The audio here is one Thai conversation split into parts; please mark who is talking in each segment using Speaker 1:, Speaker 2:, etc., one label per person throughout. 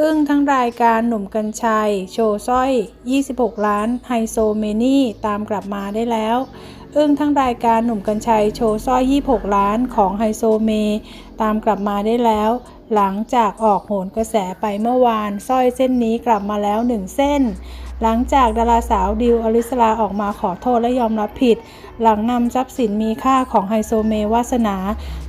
Speaker 1: อึ้งทั้งรายการหนุ่มกัญชัย โชว์สร้อย 26 ล้านไฮโซเมนี่ตามกลับมาได้แล้ว อึ้งทั้งรายการหนุ่มกัญชัย โชว์สร้อย 26 ล้านของไฮโซเม ตามกลับมาได้แล้ว หลังจากออกโหนกระแสไปเมื่อวานสร้อยเส้นนี้กลับมาแล้วหนึ่งเส้น หลังจากดาราสาวดิวอลิสลาออกมาขอโทษและยอมรับผิด หลังนำทรัพย์สินมีค่าของไฮโซเมวาสนา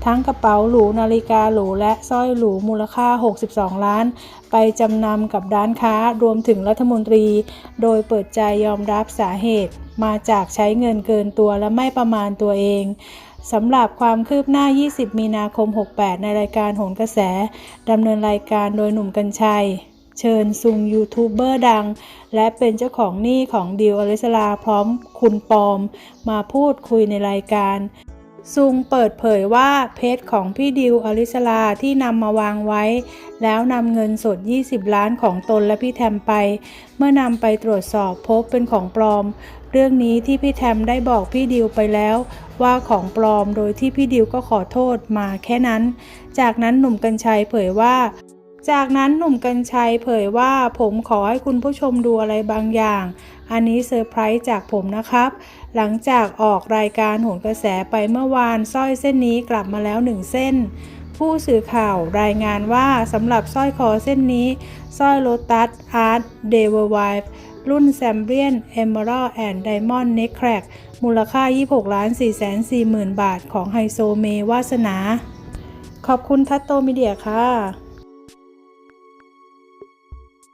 Speaker 1: ทั้งกระเป๋าหรูนาฬิกาหรูและสร้อยหรูมูลค่า 62 ล้าน ไปจำนำกับร้านค้ารวมถึงรัฐมนตรี โดยเปิดใจยอมรับสาเหตุ มาจากใช้เงินเกินตัวและไม่ประมาณตัวเอง สำหรับความคืบหน้า 20 มีนาคม 68 ในรายการโหนกระแส ดำเนินรายการโดยหนุ่มกัญชัย เชิญซุงยูทูบเบอร์ดัง และเป็นเจ้าของหนี้ของดิวอลิสลาพร้อมคุณปอม มาพูดคุยในรายการซุงเปิดเผยว่าเพชรของพี่ดิวอลิสลาที่นำมาวางไว้ แล้วนำเงินสด 20 ล้านของตนและพี่แทมไป เมื่อนำไปตรวจสอบพบเป็นของปลอม เรื่องนี้ที่พี่แทมได้บอกพี่ดิวไปแล้ว ว่าของปลอมโดยที่พี่ดิวก็ขอโทษมาแค่นั้น จากนั้นหนุ่มกัญชัยเผยว่า จากนั้นหนุ่มกัญชัยเผยว่าผมขอให้คุณผู้ชมดูอะไรบางอย่าง อันนี้เซอร์ไพรส์จากผมนะครับ หลังจากออกรายการโหนกระแสไปเมื่อวานสร้อยเส้นนี้กลับมาแล้วหนึ่งเส้นผู้สื่อข่าวรายงานว่าสำหรับสร้อยคอเส้นนี้สร้อยโลตัสอาร์ตเดเวอร์ไว รุ่นแซมเบียนเอเมอรัลแอนด์ไดมอนด์เน็กแครกมูลค่า 26ล้าน4 4 0 0 0 0 บาทของไฮโซเมวาสนา ขอบคุณทัตโตมีเดียค่ะ